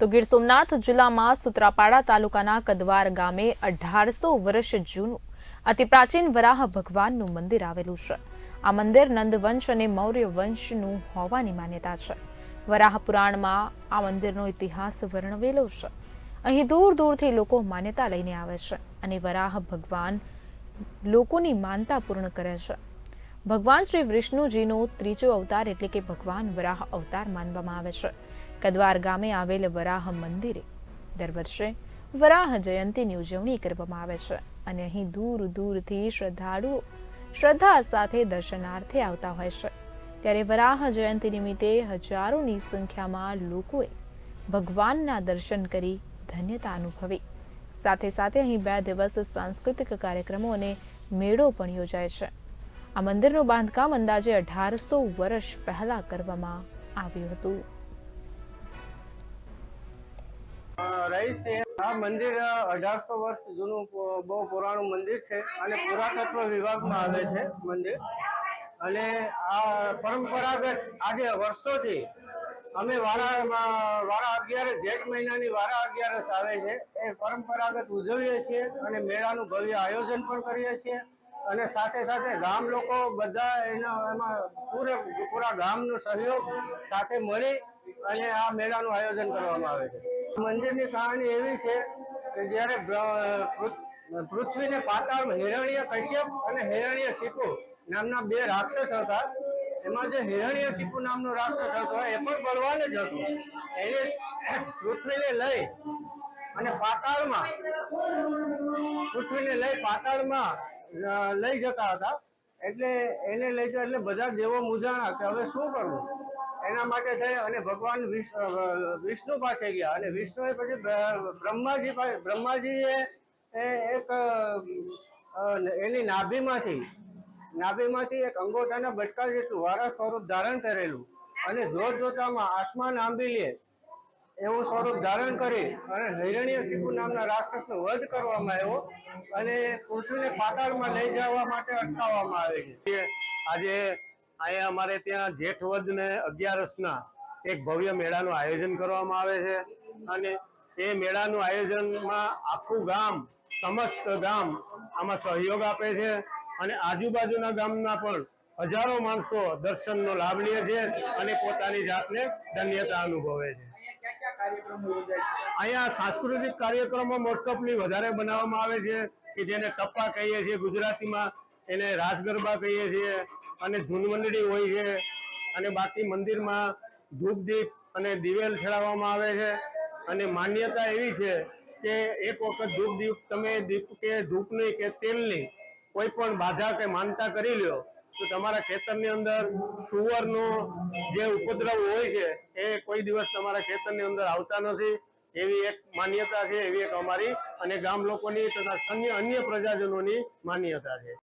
તો ગીર સોમનાથ જિલ્લામાં સુત્રાપાડા તાલુકાના કદવાર ગામે અઢારસો વર્ષ જૂનું, અતિ પ્રાચીન વરાહ ભગવાનનું મંદિર આવેલું છે. આ મંદિર નંદવંશ અને મૌર્ય વંશનું હોવાની માન્યતા છે. વરાહ પુરાણમાં આ મંદિરનો ઇતિહાસ વર્ણવેલો છે. અહીં દૂર દૂરથી લોકો માન્યતા લઈને આવે છે અને વરાહ ભગવાન લોકોની માનતા પૂર્ણ કરે છે. ભગવાન શ્રી વિષ્ણુજીનો ત્રીજો અવતાર એટલે કે ભગવાન વરાહ અવતાર માનવામાં આવે છે. કદવાર ગામે આવેલ વરાહ મંદિરે. દર વર્ષે વરાહ જયંતીની ઉજવણી કરવામાં આવે છે અને અહીં દૂર દૂરથી શ્રદ્ધાળુઓ શ્રદ્ધા સાથે દર્શનાર્થે આવતા હોય છે. ત્યારે વરાહ જયંતી નિમિત્તે હજારોની સંખ્યામાં લોકોએ ભગવાનના દર્શન કરી ધન્યતા અનુભવી. સાથે સાથે અહીં બે દિવસ સાંસ્કૃતિક કાર્યક્રમો અને મેળો પણ યોજાય છે. આ મંદિરનું બાંધકામ અંદાજે અઢારસો વર્ષ પહેલા કરવામાં આવ્યું હતું. અ, રહીશ છે. આ મંદિર અઢારસો વર્ષ જૂનું બહુ પુરાણું મંદિર છે અને પુરાતત્વ વિભાગમાં આવે છે મંદિર. અને આ પરંપરાગત આજે વર્ષોથી અમે વારા વારા અગિયાર જેઠ મહિનાની વારા અગિયારસ આવે છે. એ પરંપરાગત ઉજવીએ છીએ અને મેળાનું ભવ્ય આયોજન પણ કરીએ છીએ. અને સાથે સાથે ગામ લોકો બધા એના એમાં પૂરે પૂરા ગામનો સહયોગ સાથે મળી અને આ મેળાનું આયોજન કરવામાં આવે છે. મંદિરની કહાની એવી છે કે જ્યારે પૃથ્વીને પાતાળમાં હિરણ્ય કશ્યપ અને હિરણ્ય શિપુ નામના બે રાક્ષસ હતા. એમાં જે હિરણ્ય શિપુ નામનો રાક્ષસ હતો, એ પણ બળવાન જ હતો. એને પૃથ્વીને લઈ અને પાતાળમાં, પૃથ્વીને લઈ પાતાળમાં લઈ જતા હતા. એટલે એને લઈ જતા એટલે બધા દેવો મૂંઝાણા કે હવે શું કરવું? એના માટે થઈ અને ભગવાન વિષ્ણુ પાસે ગયા અને વિષ્ણુએ પછી બ્રહ્માજી પાસે, બ્રહ્માજીએ એ એક એની નાભીમાંથી નાભીમાંથી એક અંગોઠાના બટકા જેટલું વારા સ્વરૂપ ધારણ કરેલું અને જોત જોતામાં આસમાન આંબી લે એવું સ્વરૂપ ધારણ કરી અને હૈરણીય શિપુ નામના રાક્ષસનો વધ કરવામાં આવ્યો અને પૃથ્વીને પાતાળમાં લઈ જવા માટે અટકાવવામાં આવે છે. આજે અહીંયા અમારે ત્યાં જેઠ વદ ને અગિયારસના એક ભવ્ય મેળાનું આયોજન કરવામાં આવે છે. અને એ મેળાનું આયોજનમાં આખું ગામ, સમસ્ત ગામ આમાં સહયોગ આપે છે. અને આજુબાજુના ગામના પણ હજારો માણસો દર્શનનો લાભ લે છે અને પોતાની જાતને ધન્યતા અનુભવે છે. અહીંયા સાંસ્કૃતિક કાર્યક્રમો મોસ્ટઓફલી વધારે બનાવવામાં આવે છે કે જેને ટપ્પા કહીએ છીએ ગુજરાતીમાં એને રાસ ગરબા કહીએ છીએ, અને ધૂન હોય છે, અને બાકી મંદિરમાં ધૂપ દીપ અને દિવેલ ચડાવવામાં આવે છે. અને માન્યતા એવી છે કે એક વખત ધૂપ દીપ તમે દીપ કે ધૂપની કે તેલની કોઈ પણ બાધા કે માનતા કરી લ્યો, તો તમારા ખેતરની અંદર સુવરનો જે ઉપદ્રવ હોય છે, એ કોઈ દિવસ તમારા ખેતરની અંદર આવતા નથી. એવી એક માન્યતા છે, એવી એક અમારી અને ગામ લોકોની તથા અન્ય અન્ય પ્રજાજનોની માન્યતા છે.